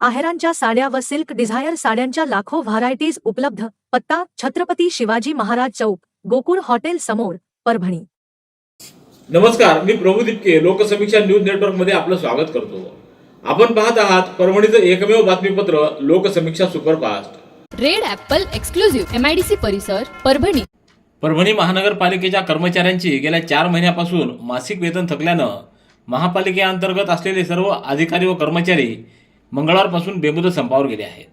आहेरांच्या साड्या व silk Dzire साड्यांच्या लाखो व्हरायटीज उपलब्ध. पत्ता छत्रपती शिवाजी महाराज चौक गोकुळ हॉटेल समोर परभणी. नमस्कार मी प्रभू दिपके लोकसमीक्षा न्यूज नेटवर्कमध्ये आपलं स्वागत करतो. आपण पाहत आहात परभणीचं एकमेव बातमीपत्र Loksamiksha superfast. Red apple exclusive MIDC परिसर परभणी. परभणी महानगरपालिकेच्या कर्मचाऱ्यांची गेल्या चार महिन्यापासून मासिक वेतन थकल्यानं महापालिकेअंतर्गत असलेले सर्व अधिकारी व कर्मचारी मंगळवारपासून बेमुदत संपावर गेले आहेत.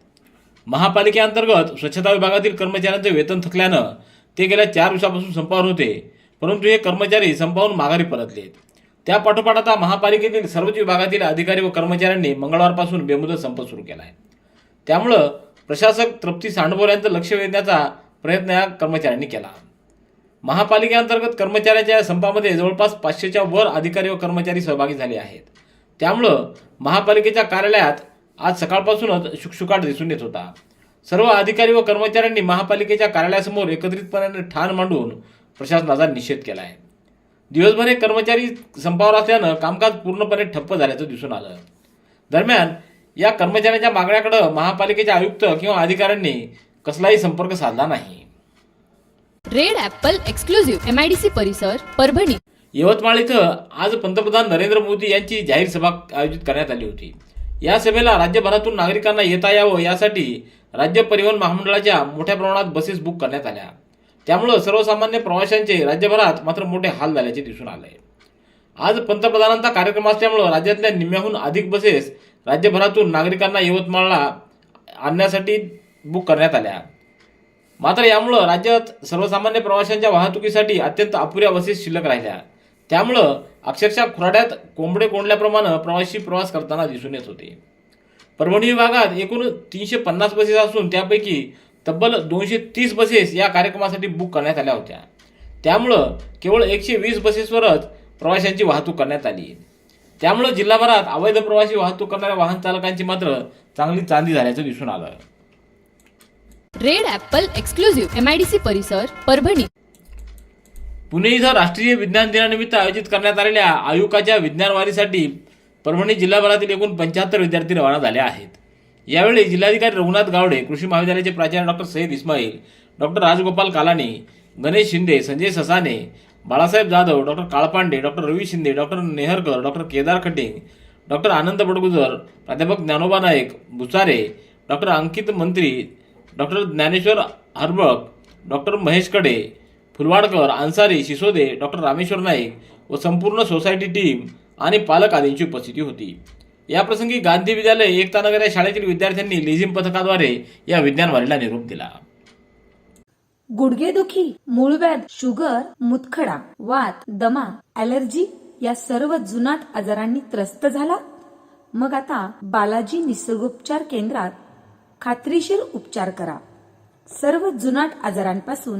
महापालिकेअंतर्गत स्वच्छता विभागातील कर्मचाऱ्यांचे वेतन थकल्यानं ते गेल्या चार दिवसापासून संपावर होते परंतु हे कर्मचारी संपावून माघारी परतलेत. त्या पाठोपाठ आता महापालिकेतील सर्वच विभागातील अधिकारी व कर्मचाऱ्यांनी मंगळवारपासून बेमुदत संप सुरू केला आहे. त्यामुळं प्रशासक तृप्ती सांडभोर यांचं लक्ष वेधण्याचा प्रयत्न या कर्मचाऱ्यांनी केला. महापालिकेअंतर्गत कर्मचाऱ्यांच्या या संपामध्ये जवळपास पाचशेच्या वर अधिकारी व कर्मचारी सहभागी झाले आहेत. त्यामुळं महापालिकेच्या कार्यालयात आज सकाळपासूनच शुकशुकाट दिसून येत होता. सर्व अधिकारी व कर्मचाऱ्यांनी महापालिकेच्या कार्यालयासमोर एकत्रितपणे ठाण मांडून प्रशासनाचा निषेध केला आहे दिवसभर हे कर्मचारी संपावर असल्यानं कामकाज पूर्णपणे ठप्प झाल्याचं दिसून आलं. दरम्यान या कर्मचाऱ्यांच्या मागण्याकडे महापालिकेचे आयुक्त किंवा अधिकाऱ्यांनी कसलाही संपर्क साधला नाही. रेड ॲपल एक्सक्लुझिव्ह एमआयडीसी परिसर परभणी. यवतमाळ इथं आज पंतप्रधान नरेंद्र मोदी यांची जाहीर सभा आयोजित करण्यात आली होती. या सभेला राज्यभरातून नागरिकांना येता यावं यासाठी राज्य परिवहन महामंडळाच्या मोठ्या प्रमाणात बसेस बुक करण्यात आल्या. त्यामुळं सर्वसामान्य प्रवाशांचे राज्यभरात मात्र मोठे हाल झाल्याचे दिसून आले आज पंतप्रधानांचा कार्यक्रम असल्यामुळं राज्यातल्या निम्म्याहून अधिक बसेस राज्यभरातून नागरिकांना यवतमाळला आणण्यासाठी बुक करण्यात आल्या. मात्र यामुळं राज्यात सर्वसामान्य प्रवाशांच्या वाहतुकीसाठी अत्यंत अपुऱ्या बसेस शिल्लक राहिल्या. त्यामुळं अक्षरशः खुराड्यात कोंबडे कोंडल्याप्रमाणे प्रवासी प्रवास करताना दिसून येत होते. परभणी विभागात एकूण तीनशे पन्नास बसेस असून त्यापैकी तब्बल दोनशे तीस बसेस या कार्यक्रमासाठी बुक करण्यात आल्या होत्या. त्यामुळं केवळ एकशे वीस बसेसवरच प्रवाशांची वाहतूक करण्यात आली. त्यामुळं जिल्हाभरात अवैध प्रवासी वाहतूक करणाऱ्या वाहन चालकांची मात्र चांगली चांदी झाल्याचं दिसून आलं. रेड ॲपल एक्सक्लुझिव्ह एमआयडीसी परिसर परभणी. पुणे इथं राष्ट्रीय विज्ञान दिनानिमित्त आयोजित करण्यात आलेल्या आयुकाच्या विज्ञान वारीसाठी परभणी जिल्हाभरातील एकूण पंच्याहत्तर विद्यार्थी रवाना झाले आहेत. यावेळी जिल्हाधिकारी रघुनाथ गावडे कृषी महाविद्यालयाचे प्राचार्य doctor Sayeed Ismail doctor Rajgopal Kalani Ganesh Shinde Sanjay Sasane Balasaheb Jadhav doctor Kalpande doctor Ravi Shinde doctor Nehrkar doctor Kedar Khating doctor Anand Badgujar प्राध्यापक Dnyanoba Naik Bhusare doctor Ankit Mantri doctor Dnyaneshwar Harbak doctor Maheshkade Phulwadkar Ansari Sisode doctor Rameshwar Naik व संपूर्ण society team आणि पालक आदींची उपस्थिती होती. याप्रसंगी गांधी विद्यालय एकतानगर या शाळेतील विद्यार्थ्यांनी लिझिम पथकाद्वारे या विज्ञान वारीला निरोप दिला. गुडघेदुखी मूळव्याध शुगर मुतखडा वात दमा ॲलर्जी या सर्व जुनाट आजारांनी त्रस्त झाला. मग आता बालाजी निसर्गोपचार केंद्रात खात्रीशीर उपचार करा. सर्व जुनाट आजारांपासून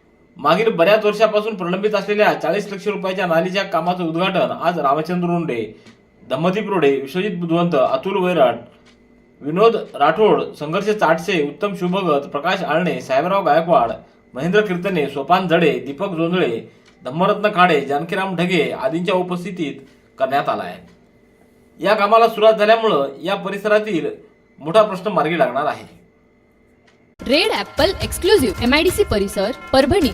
मागील बऱ्याच वर्षापासून प्रलंबित असलेल्या चाळीस लक्ष रुपयाच्या नालीच्या कामाचं उद्घाटन आज रामचंद्र रोंडे धम्मदीप रोडे विश्वजित बुधवंत अतुल वैराट विनोद राठोड संघर्ष चाटसे उत्तम शुभगत प्रकाश आळणे साहेबराव गायकवाड महेंद्र कीर्तने सोपान जडे दीपक जोंधळे धम्मरत्न खाडे जानकीराम ढगे आदींच्या उपस्थितीत करण्यात आला आहे या कामाला सुरुवात झाल्यामुळं या परिसरातील मोठा प्रश्न मार्गी लागणार आहे. रेड ॲपल एक्सक्लुझिव्ह एमआयडीसी परिसर परभणी.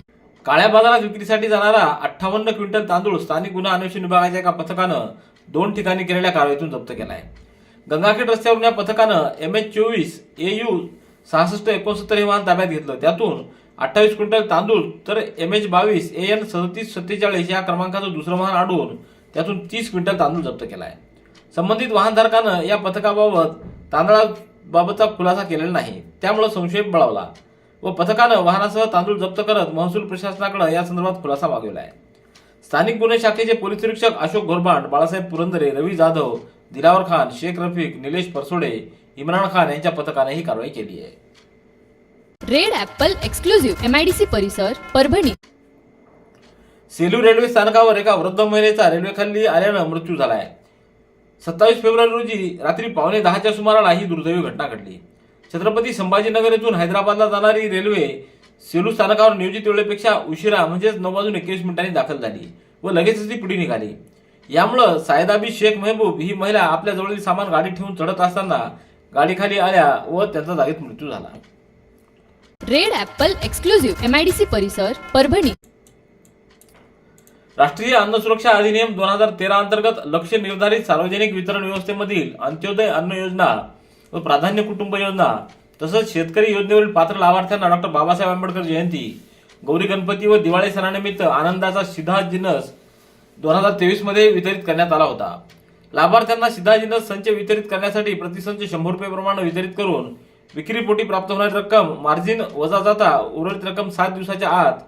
काळ्या बाजारात विक्रीसाठी जाणारा अठ्ठावन्न क्विंटल तांदूळ स्थानिक गुन्हा अन्वेषण विभागाच्या एका पथकानं दोन ठिकाणी केलेल्या कारवाईतून जप्त केला आहे गंगाखेड रस्त्यावरून या पथकानं एम एच चोवीस ए यू सहासष्ट एकोणसत्तर हे वाहन ताब्यात घेतलं. त्यातून अठ्ठावीस क्विंटल तांदूळ तर एम एच बावीस ए एन सदतीस सत्तेचाळीस या क्रमांकाचं दुसरं वाहन आढळून त्यातून तीस क्विंटल तांदूळ जप्त केला आहे संबंधित वाहनधारकानं या पथकाबाबत तांदळाबाबतचा खुलासा केलेला नाही. त्यामुळे संशय बळावला. व पथकानं वाहनासह तांदूळ जप्त करत महसूल प्रशासनाकडे या संदर्भात खुलासा मागवला आहे स्थानिक गुन्हे शाखेचे पोलीस निरीक्षक अशोक घोरबाड बाळासाहेब पुरंदरे रवी जाधव दिलावर खान शेख रफिक निलेश परसोडे इम्रान खान यांच्या पथकाने ही कारवाई केली आहे. रेड ॲपल एक्सक्लुझिव्ह एमआयडीसी परिसर परभणी. सेलू रेल्वे स्थानकावर एका वृद्ध महिलेचा रेल्वेखाली आल्यानं मृत्यू झाला आहे सत्तावीस फेब्रुवारी रोजी रात्री पावणे दहाच्या सुमाराला ही दुर्दैवी घटना घडली. छत्रपती संभाजीनगर येथून हैदराबादला जाणारी रेल्वे सेलू स्थानकावर नियोजित वेळेपेक्षा उशिरा म्हणजेच नऊ वाजून एकवीस मिनिटांनी दाखल झाली व लगेचच ती पुढे निघाली. यामुळं सायदाबी शेख मेहबूब ही महिला आपल्या जवळील सामान गाडीत ठेवून चढत असताना गाडीखाली आल्या व त्यांचा जागेत मृत्यू झाला. रेड ऍपल एक्सक्लुझिव्ह एमआयडीसी परिसर परभणी. राष्ट्रीय अन्न सुरक्षा अधिनियम दोन हजार तेरा अंतर्गत लक्ष्य निर्धारित सार्वजनिक वितरण व्यवस्थेमधील अंत्योदय अन्न योजना व प्राधान्य कुटुंब योजना तसंच शेतकरी योजनेवरील पात्र लाभार्थ्यांना डॉक्टर बाबासाहेब आंबेडकर जयंती गौरी गणपती व दिवाळी सणानिमित्त आनंदाचा सिधा जिनस दोन हजार तेवीसमध्ये वितरित करण्यात आला होता. लाभार्थ्यांना सिधा जिनस संच वितरित करण्यासाठी प्रतिसंच शंभर रुपये प्रमाण वितरित करून विक्रीपोटी प्राप्त होणारी रक्कम मार्जिन वजा जाता उर्वरित रक्कम सात दिवसाच्या आत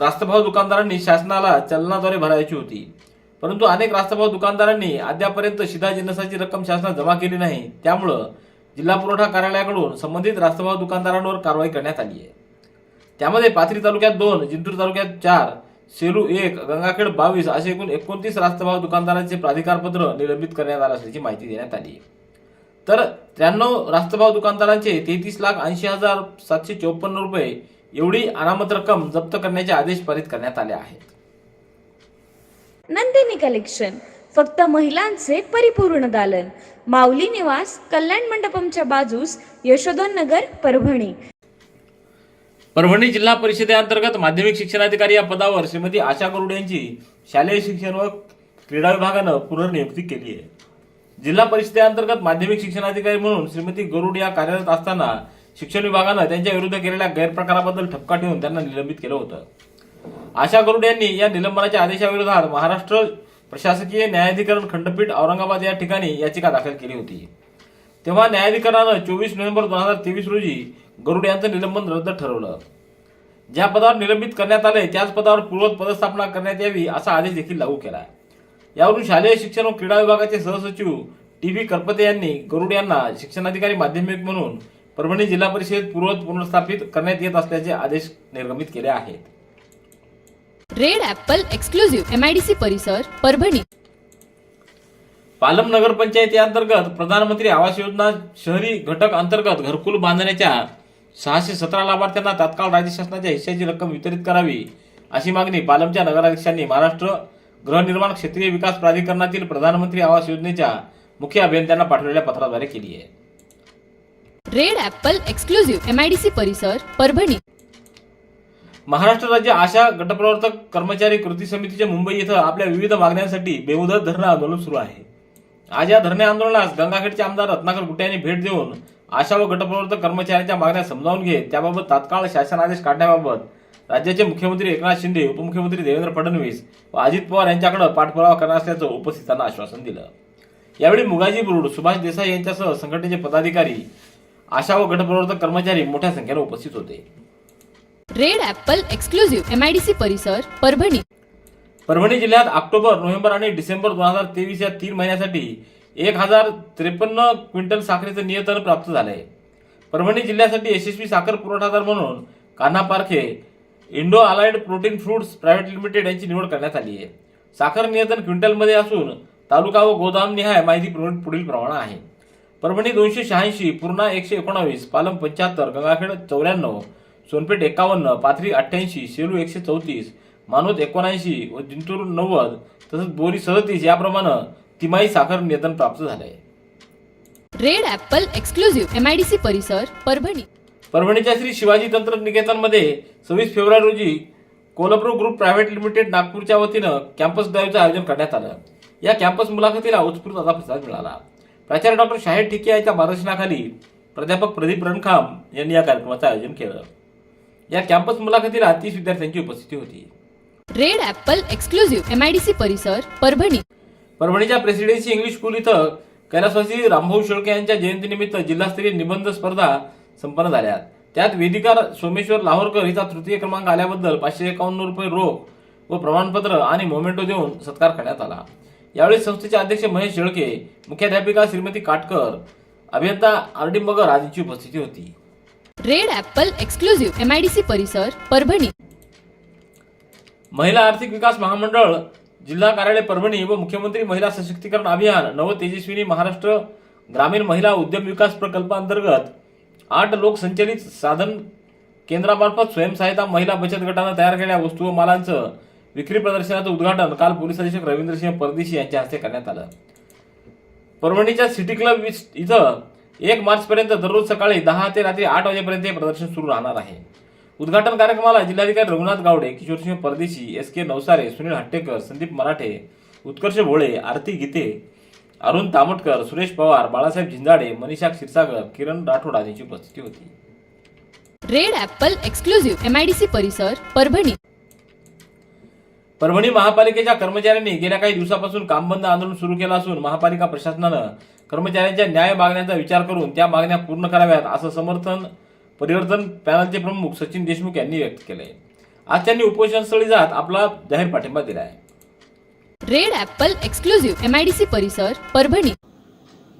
रास्तभाव दुकानदारांनी शासनाला चलनाद्वारे भरायची होती. परंतु अनेक रास्तभाव दुकानदारांनी अद्यापर्यंत शिधा जिन्नसाची रक्कम शासनात जमा केली नाही. त्यामुळं जिल्हा पुरवठा कार्यालयाकडून संबंधित रास्तभाव दुकानदारांवर कारवाई करण्यात आली आहे. त्यामध्ये पाथरी तालुक्यात दोन जिंतूर तालुक्यात चार सेलू एक गंगाखेड बावीस असे एकूण एकोणतीस रास्तभाव दुकानदारांचे प्राधिकारपत्र निलंबित करण्यात आलं असल्याची माहिती देण्यात आली. तर त्र्याण्णव रास्तभाव दुकानदारांचे तेहतीस लाख ऐंशी हजार सातशे चौपन्न रुपये एवढी अनामत रक्कम जप्त करण्याचे आदेश पारित करण्यात आले आहेत. नंदिनी कलेक्शन फक्त महिलांचे परिपूर्ण दालन. माऊली निवास कल्याण मंडपमच्या बाजूस यशोधन नगर परभणी. परभणी जिल्हा परिषदेअंतर्गत माध्यमिक शिक्षणाधिकारी या पदावर श्रीमती आशा गरुड यांची शालेय शिक्षण व क्रीडा विभागानं पुनर्नियुक्ती केली आहे. जिल्हा परिषदेअंतर्गत माध्यमिक शिक्षणाधिकारी म्हणून श्रीमती गरुड या कार्यरत असताना शिक्षण विभागानं त्यांच्या विरुद्ध केलेल्या गैरप्रकाराबद्दल ठपका ठेवून त्यांना निलंबित केलं होतं. आशा गरुड यांनी या निलंबनाच्या आदेशाविरोधात महाराष्ट्र प्रशासकीय न्यायाधिकरण खंडपीठ औरंगाबाद या ठिकाणी याचिका दाखल केली होती. तेव्हा न्यायाधिकरणानं चोवीस नोव्हेंबर दोन हजार तेवीस रोजी गरुड यांचं निलंबन रद्द ठरवलं. ज्या पदावर निलंबित करण्यात आले त्याच पदावर पूर्वत पदस्थापना करण्यात यावी असा आदेश देखील लागू केला यावरून शालेय शिक्षण व क्रीडा विभागाचे सहसचिव टी व्ही करपते यांनी गरुड यांना शिक्षणाधिकारी माध्यमिक म्हणून परभणी जिल्हा परिषद पूर्वत पुनर्स्थापित करण्यात येत असल्याचे आदेश निर्गमित केले आहेत. रेड ॲपल एक्सक्लुझिव्ह एमआयडीसी परिसर परभणी. पालम नगरपंचायती अंतर्गत प्रधानमंत्री आवास योजना शहरी घटक अंतर्गत घरकुल बांधण्याच्या सहाशे सतरा लाभार्थ्यांना तात्काळ राज्य शासनाच्या हिश्श्याची रक्कम वितरित करावी अशी मागणी पालमच्या नगराध्यक्षांनी महाराष्ट्र गृहनिर्माण क्षेत्रीय विकास प्राधिकरणातील प्रधानमंत्री आवास योजनेच्या मुख्य अभियंत्यांना पाठवलेल्या पत्राद्वारे केली आहे. रेड ॲपल एक्सक्लुझिव्ह एमआयडीसी परिसर परभणी. महाराष्ट्र राज्य आशा गटप्रवर्तक कर्मचारी कृती समितीच्या मुंबई इथं आपल्या विविध मागण्यांसाठी बेमुदत धरणं आंदोलन सुरू आहे. आज या धरणे आंदोलनास गंगाखेडचे आमदार रत्नाकर गुट्टे यांनी भेट देऊन आशा व गटप्रवर्तक कर्मचाऱ्यांच्या मागण्या समजावून घेत त्याबाबत तात्काळ शासन आदेश काढण्याबाबत राज्याचे मुख्यमंत्री एकनाथ शिंदे उपमुख्यमंत्री देवेंद्र फडणवीस व अजित पवार यांच्याकडे पाठपुरावा करणार असल्याचं उपस्थितांना आश्वासन दिलं. यावेळी मुगाजी बुरुड सुभाष देसाई यांच्यासह संघटनेचे पदाधिकारी आशा व गटप्रवर्तक कर्मचारी मोठ्या संख्येने उपस्थित होते. रेड ॲपल एक्सक्लुझिव्ह एमआयडीसी परिसर परभणी. परभणी जिल्ह्यात ऑक्टोबर नोव्हेंबर आणि डिसेंबर दोन हजार तेवीस या तीन महिन्यासाठी एक हजार त्रेपन्न क्विंटल साखरेचं नियंत्रण प्राप्त झालंय. परभणी जिल्ह्यासाठी यशस्वी साखर पुरवठादार म्हणून Kanha Parkhe Indo allied protein fruits private limited यांची निवड करण्यात आली आहे. साखर नियंत्रण क्विंटलमध्ये असून तालुका व गोदाम निहाय माहिती पुढील प्रमाणे आहे. परभणी दोनशे शहाऐंशी पूर्णा एकशे एकोणावीस पालम पंच्याहत्तर गंगाखेड चौऱ्याण्णव सोनपेठ एकावन्न पाथरी अठ्ठ्याऐंशी सेलू एकशे चौतीस मानवत एकोणऐंशी व जिंतूर नव्वद तसंच बोरी सदतीस याप्रमाणे तिमाही साखर नियंत्रण प्राप्त झाले आहे रेड ॲपल एक्सक्लुझिव्ह एमआयडीसी परिसर परभणी. परभणीच्या श्री शिवाजी तंत्र निकेतनमध्ये सव्वीस फेब्रुवारी रोजी कोलप्रो ग्रुप प्रायव्हेट लिमिटेड नागपूरच्या वतीनं कॅम्पस ड्राईव्हचं आयोजन करण्यात आलं. या कॅम्पस मुलाखतीला उत्स्फूर्त असा प्रतिसाद मिळाला. प्राचार्य डॉक्टर शाहीर ठिके यांच्या मार्गदर्शनाखाली प्राध्यापक प्रदीप रणखाम यांनी या कार्यक्रमाचं आयोजन केलं. या कॅम्पस मुलाखतीला तीस विद्यार्थ्यांची उपस्थिती होती. Red apple exclusive M I D C परिसर परभणी. परभणीच्या प्रेसिडेन्सी इंग्लिश स्कूल इथं कैलासवासी रामभाऊ शेळके यांच्या जयंतीनिमित्त जिल्हास्तरीय निबंध स्पर्धा संपन्न झाल्या. त्यात वेदिका सोमेश्वर लाहोरकर हिचा तृतीय क्रमांक आल्याबद्दल पाचशे एकावन्न रुपये रोख व प्रमाणपत्र आणि मोमेंटो देऊन सत्कार करण्यात आला. यावेळी संस्थेचे अध्यक्ष महेश शेळके मुख्याध्यापिका श्रीमती काटकर अभियंता आर डी मगर आदींची उपस्थिती होती. Red apple exclusive M I D C परिसर परभणी. महिला आर्थिक विकास महामंडळ जिल्हा कार्यालय परभणी व मुख्यमंत्री महिला सशक्तीकरण अभियान नव तेजस्विनी महाराष्ट्र ग्रामीण महिला उद्यम विकास प्रकल्पांतर्गत आठ लोकसंचलित साधन केंद्रामार्फत स्वयंसहायता महिला बचत गटानं तयार केलेल्या वस्तू व मालांचं विक्री प्रदर्शनाचं उद्घाटन काल पोलीस अधीक्षक रवींद्रसिंह परदेशी यांच्या हस्ते करण्यात आलं. परभणीच्या सिटी क्लब इथं एक मार्च पर्यंत दररोज सकाळी दहा ते रात्री आठ वाजेपर्यंत हे प्रदर्शन सुरू राहणार आहे. उद्घाटन कार्यक्रमाला जिल्हाधिकारी रघुनाथ गावडे किशोरसिंह परदेशी एस के नवसारे सुनील हट्टेकर संदीप मराठे उत्कर्ष भोळे आरती गीते अरुण तामटकर सुरेश पवार बाळासाहेब झिंजाडे मनीषा क्षीरसागर किरण राठोड आदींची उपस्थिती होती. Red apple exclusive MIDC I D C परिसर परभणी. परभणी महापालिकेच्या कर्मचाऱ्यांनी गेल्या काही दिवसापासून काम बंद आंदोलन सुरू केलं असून महापालिका प्रशासनानं कर्मचाऱ्यांच्या न्याय मागण्यांचा विचार करून त्या मागण्या पूर्ण कराव्यात असं समर्थन परिवर्तन पॅनलचे प्रमुख सचिन देशमुख यांनी व्यक्त केलंय. आज त्यांनी उपोषणस्थळी जात आपला जाहीर पाठिंबा दिलाय. Red apple exclusive M I D C परिसर परभणी.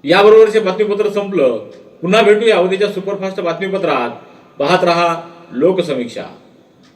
याबरोबरचे बातमीपत्र संपलं. पुन्हा भेटूया उद्याच्या सुपरफास्ट बातमीपत्रात. पाहत रहा लोकसमीक्षा.